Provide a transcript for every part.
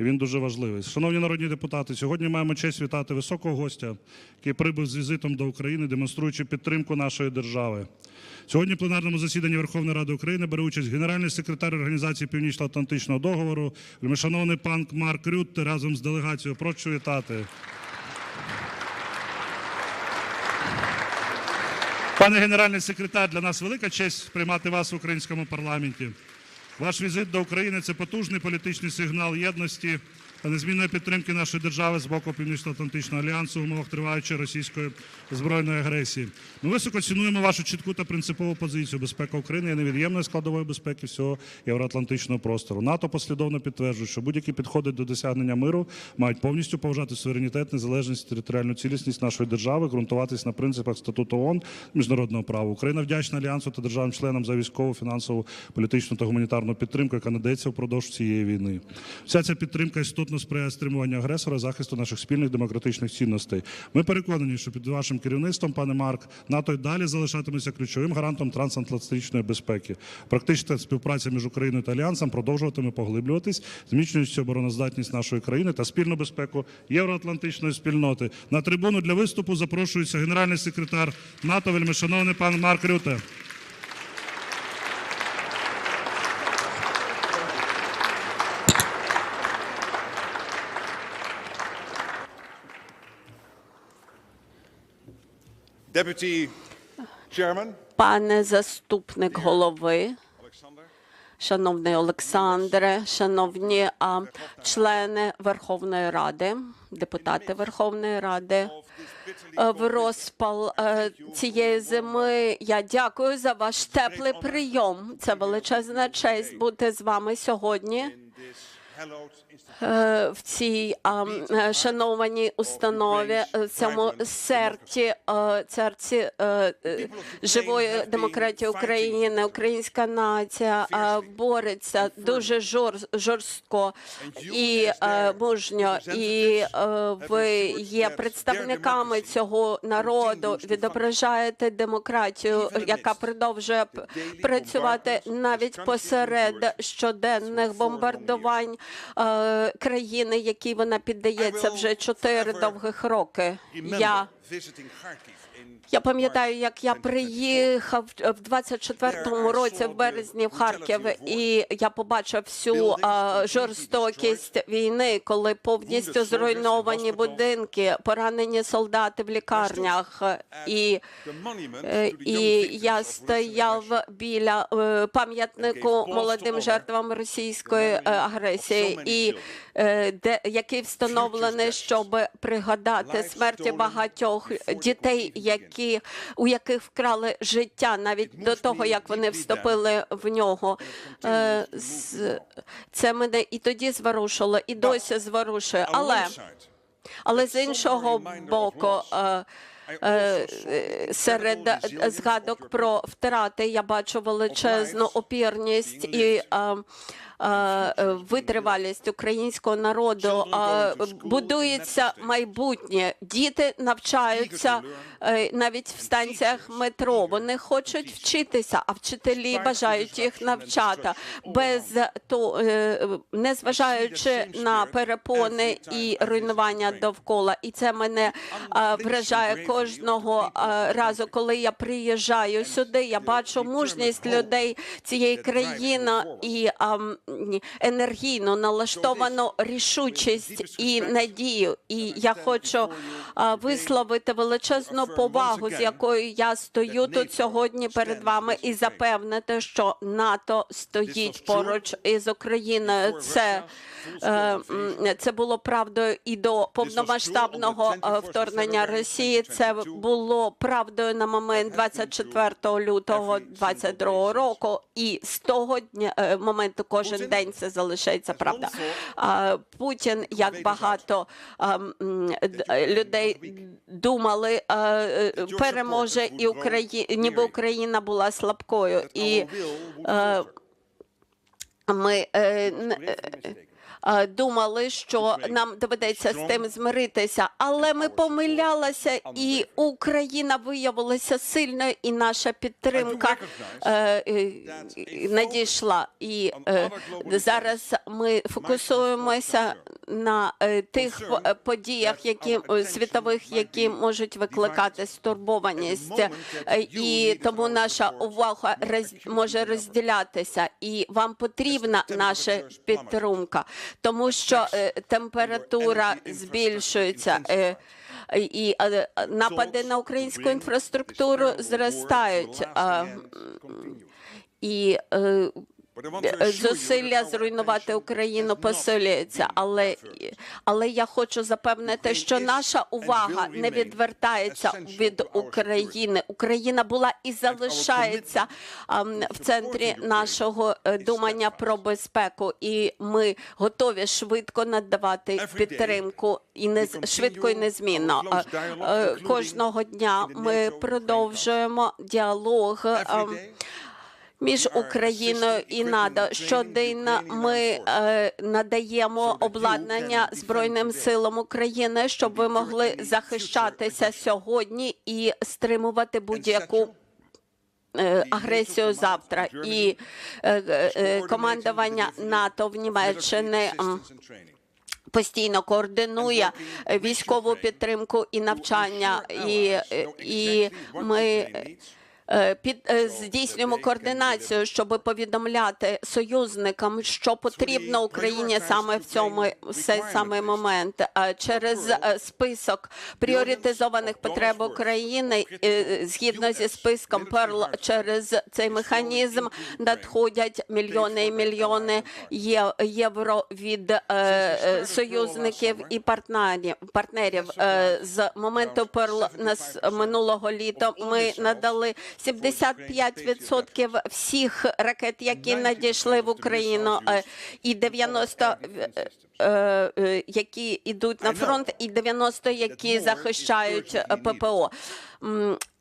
І він дуже важливий. Шановні народні депутати, сьогодні маємо честь вітати високого гостя, який прибув з візитом до України, демонструючи підтримку нашої держави. Сьогодні в пленарному засіданні Верховної Ради України бере участь генеральний секретар Організації Північно-Атлантичного договору, шановний пан Марк Рютте разом з делегацією. Прошу вітати. Пане генеральний секретар, для нас велика честь приймати вас в українському парламенті. Ваш візит до України це потужний політичний сигнал єдності та незмінної підтримки нашої держави з боку Північно-Атлантичного альянсу в умовах триваючої російської збройної агресії. Ми високо цінуємо вашу чітку та принципову позицію. Безпека України є невід'ємною складовою безпеки всього євроатлантичного простору. НАТО послідовно підтверджує, що будь-які підходи до досягнення миру мають повністю поважати суверенітет, незалежність, територіальну цілісність нашої держави, ґрунтуватись на принципах статуту ООН, міжнародного права. Україна вдячна альянсу та державам-членам за військову, фінансову, політичну та гуманітарну підтримку, яка надається впродовж цієї війни. Вся ця підтримка істотно сприяє стримуванню агресора, захисту наших спільних демократичних цінностей. Ми переконані, що під вашим керівництвом, пане Марк, НАТО й далі залишатиметься ключовим гарантом трансатлантичної безпеки. Практична співпраця між Україною та Альянсом продовжуватиме поглиблюватись, зміцнюючи обороноздатність нашої країни та спільну безпеку євроатлантичної спільноти. На трибуну для виступу запрошується генеральний секретар НАТО, вельмишановний пан Марк Рюте. Пане заступник голови, шановний Олександре, шановні а, члени Верховної Ради, депутати Верховної Ради. Е, В розпал е, цієї зими я дякую за ваш теплий прийом. Це величезна честь бути з вами сьогодні е, в цій е, шанованій установі, е, цьому серці, серці живої демократії України. Українська нація бореться дуже жор, жорстко і мужньо. І ви є представниками цього народу, відображаєте демократію, яка продовжує працювати навіть посеред щоденних бомбардувань країни, якій вона піддається вже чотири довгих роки. Я я пам'ятаю, як я приїхав в 24-му році в березні в Харків, і я побачив всю а, жорстокість війни, коли повністю зруйновані будинки, поранені солдати в лікарнях. І Е, І я стояв біля е, пам'ятнику молодим жертвам російської е, агресії, і е, де який встановлений, щоб пригадати смерті багатьох дітей, які у яких вкрали життя навіть до того, як вони вступили в нього. Е, Це мене і тоді зворушило, і досі зворушує. Але але з іншого боку, е, е, е, серед згадок про втрати я бачу величезну опірність і е, е, витривалість українського народу. Е, Будується майбутнє. Діти навчаються е, навіть в станціях метро. Вони хочуть вчитися, а вчителі бажають їх навчати без то, е, незважаючи на перепони і руйнування довкола. І це мене е, вражає кожного е, разу, коли я приїжджаю сюди. Я бачу мужність людей цієї країни і енергійно налаштовану рішучість і надію. І я хочу висловити величезну повагу, з якою я стою тут сьогодні перед вами, і запевнити, що НАТО стоїть поруч із Україною. Це е, це було правдою і до повномасштабного е, вторгнення Росії. Це було правдою на момент 24 лютого 22 року, і з того дня е, моменту кожен день це залишається правда. Путін, як багато людей думали, переможе і Україна, ніби Україна була слабкою. І. е. Ми е, думали, що нам доведеться з тим змиритися, але ми помилялися, і Україна виявилася сильною, і наша підтримка е, е, надійшла. І е, зараз ми фокусуємося на е, тих подіях, які е, світових, які можуть викликати стурбованість, Е, і тому наша увага роз, може розділятися, і вам потрібна наша підтримка, тому що е, температура збільшується. е, І напади на українську інфраструктуру зростають. І е, зусилля зруйнувати Україну посилюється, але, але я хочу запевнити, що наша увага не відвертається від України. Україна була і залишається в центрі нашого е, думання про безпеку, і ми готові швидко надавати підтримку і не швидко і незмінно. Е, е, Кожного дня ми продовжуємо діалог. Між Україною і НАТО щоденно ми е, надаємо обладнання збройним силам України, щоб ви могли захищатися сьогодні і стримувати будь-яку. е, Агресію завтра і е, командування НАТО в Німеччині постійно координує військову підтримку і навчання, і, і ми під е, здійснюємо координацію, щоб повідомляти союзникам, що потрібно Україні саме в цьому самий момент. Е, Через е, список пріоритизованих потреб України, е, згідно зі списком Перл, через цей механізм надходять мільйони і мільйони євро від е, е, союзників і партнерів. партнерів. Е, З моменту Перл нас минулого літа ми надали 75% всіх ракет, які надійшли в Україну, е, і 90 е, е, е, які йдуть на фронт, і 90 які захищають е, ППО.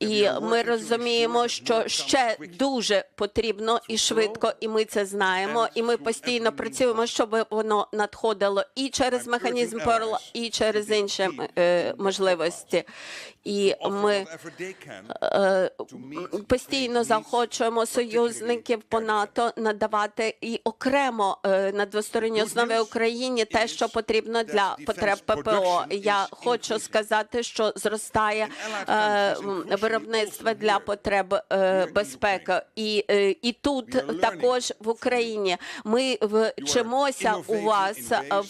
І ми розуміємо, що ще дуже потрібно і швидко, і ми це знаємо. І ми постійно працюємо, щоб воно надходило і через механізм Перл, і через інші е, можливості. І ми е, постійно захочуємо союзників по НАТО надавати і окремо е, на двосторонній основі Україні те, що потрібно для потреб ППО. Я хочу сказати, що зростає е, виробництво для потреб е, безпеки, і, е, і тут також в Україні ми вчимося у вас.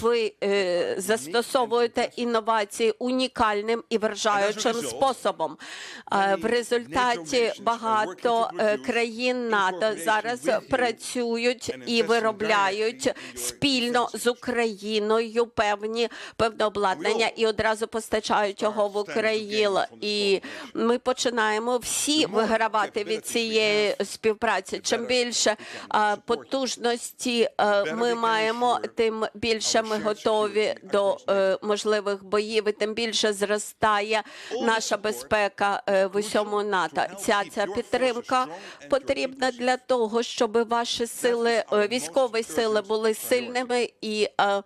Ви е, застосовуєте інновації унікальним і вражаючим способом. Е, В результаті багато е, країн НАТО зараз працюють і виробляють спільно з Україною певні певне обладнання і одразу постачають його в Україну. І ми починаємо всі вигравати від цієї співпраці. Чим більше потужності ми маємо, тим більше ми готові до е, можливих боїв, і тим більше зростає наша безпека е, в усьому НАТО. Ця ця підтримка потрібна для того, щоб ваші сили, е, військові сили були сильними і. е,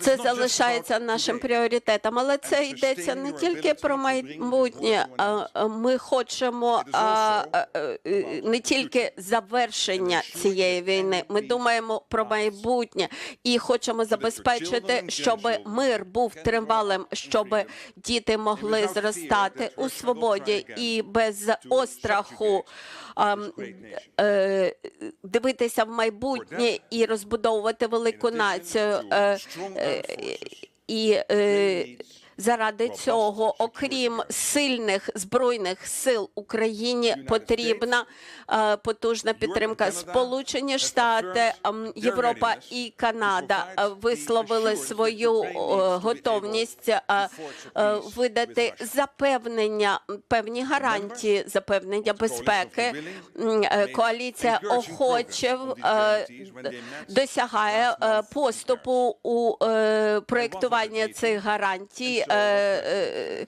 це залишається нашим пріоритетом, але це йдеться не тільки про майбутнє. Ми хочемо а, е, не тільки завершення цієї війни. Ми думаємо про майбутнє і хочемо забезпечити, щоб мир був тривалим, щоб діти могли зростати у свободі і без остраху. е, Дивитися в майбутнє і розбудовувати велику націю. Е, е, І е, заради цього, окрім сильних збройних сил Україні, потрібна е, потужна підтримка. Сполучені Штати, ем, Європа і Канада висловили свою е, готовність е, видати запевнення, певні гарантії запевнення безпеки. Коаліція охоче досягає поступу у проєктуванні цих гарантій. Е, е,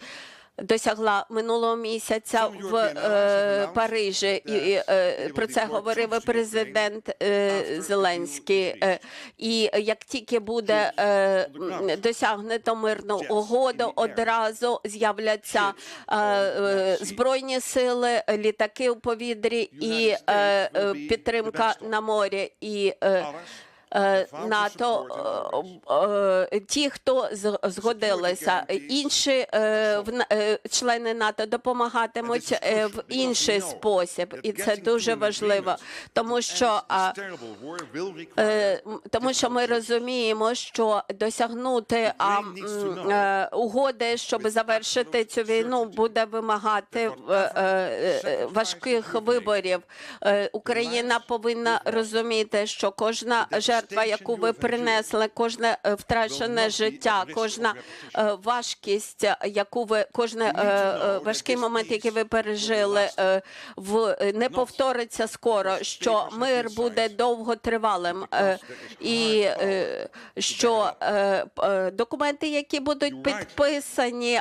досягла минулого місяця в е, Парижі, і е, про це говорив президент е, Зеленський. Е, І як тільки буде е, досягнуто мирну угоду, одразу з'являться е, е, збройні сили, літаки у повітрі і е, підтримка на морі. І е, НАТО, е, е, ті, хто згодилися, інші е, е, члени НАТО допомагатимуть е, в інший спосіб, і це дуже важливо, тому що Е, тому що ми розуміємо, що досягнути е, угоди, щоб завершити цю війну, буде вимагати е, е, е, важких виборів. Е, Україна повинна розуміти, що кожна жертва, яку ви принесли, кожне е, втрачене життя, кожна е, важкість, яку ви кожне е, е, важкий момент, який ви пережили, е, в не повториться скоро. Що мир буде довготривалим, е, і е, що е, е, документи, які будуть підписані,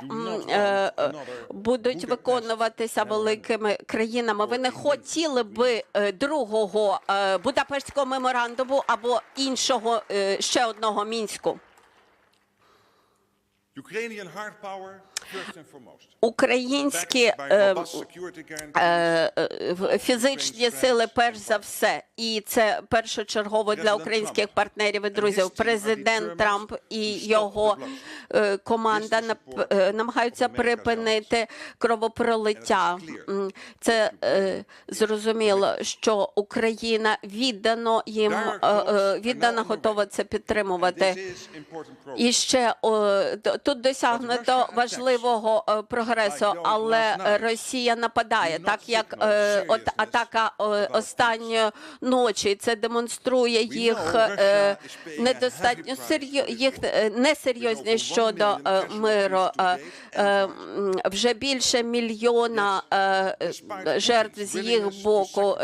е, е, будуть виконуватися великими країнами. Ви не хотіли би е, другого е, Будапештського меморандуму або іншого е, ще одного мінську. Ukrainian hard power. Українські е, е, е, фізичні сили, перш за все, і це першочергово для українських партнерів і друзів. Президент Трамп і його е, команда е, намагаються припинити кровопролиття. Це е, зрозуміло, що Україна віддано їм е, е, віддано готова це підтримувати. І ще о, тут досягнуто важливого е, прогресу, але Росія нападає, так як е, от атака е, останньої ночі. Це демонструє їх недостатньо їх несерйозність щодо миру. Вже більше мільйона жертв з їх боку.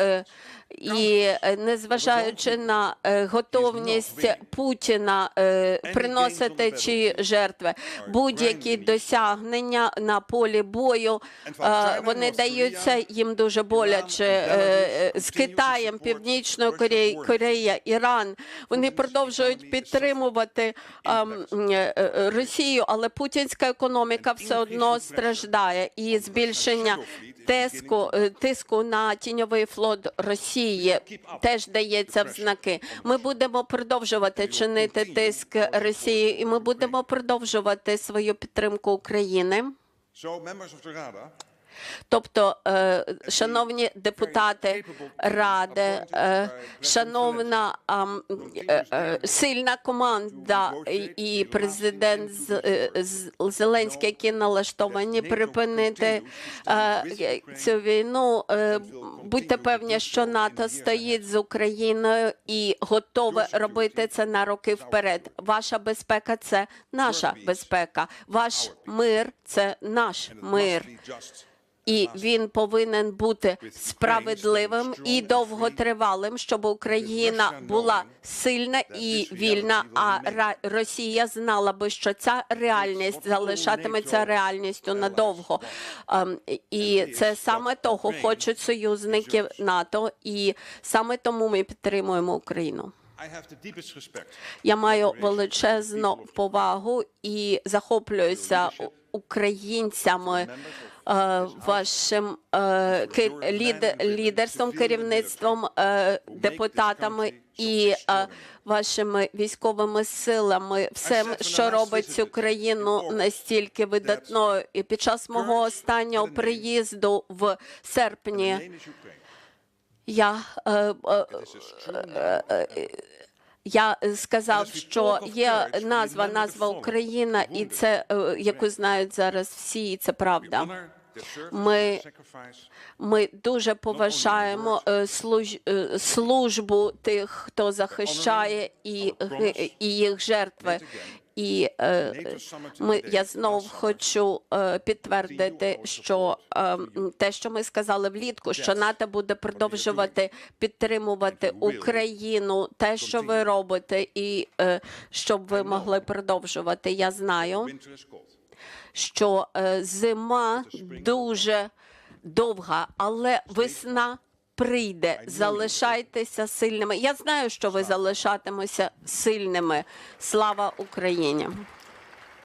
І е, незважаючи на е, готовність Путіна е, приносити чи жертви, будь-які досягнення на полі бою, вони даються їм дуже боляче. З Китаєм, Північною Кореєю, Корея, Іран, вони продовжують підтримувати ем, Росію, але путінська економіка все одно страждає. І збільшення тиску, тиску на тіньовий флот Росії теж дається в знаки. Ми будемо продовжувати чинити тиск Росії, і ми будемо продовжувати свою підтримку України. Тобто, е, шановні депутати Ради, е, шановна е, сильна команда і- президент Зеленський, які налаштовані припинити цю війну. Будьте певні, що НАТО стоїть з Україною і готове робити це на роки вперед. Ваша безпека це наша безпека. Ваш мир це наш мир. І він повинен бути справедливим і довготривалим, щоб Україна була сильна і вільна. А Росія знала би, що ця реальність залишатиметься реальністю надовго. Ем, І це саме того хочуть союзники НАТО, і саме тому ми підтримуємо Україну. Я маю величезну повагу і захоплююся українцями. Е, Вашим е, лідерством, керівництвом, е, депутатами і вашими військовими силами, всім, що робить цю країну настільки видатною. І під час мого останнього приїзду в серпні я я сказав, що є назва, назва Україна, і це яку знають зараз всі, і це правда. Ми Ми дуже поважаємо е, е, службу тих, хто захищає і, і їх жертви. І е, ми я знов хочу е, підтвердити, що те, що ми сказали влітку, що НАТО буде продовжувати підтримувати Україну, те, що ви робите, і щоб ви могли продовжувати. Я знаю. Що е, зима дуже довга, але весна прийде. Залишайтеся сильними. Я знаю, що ви залишатимеся сильними. Слава Україні!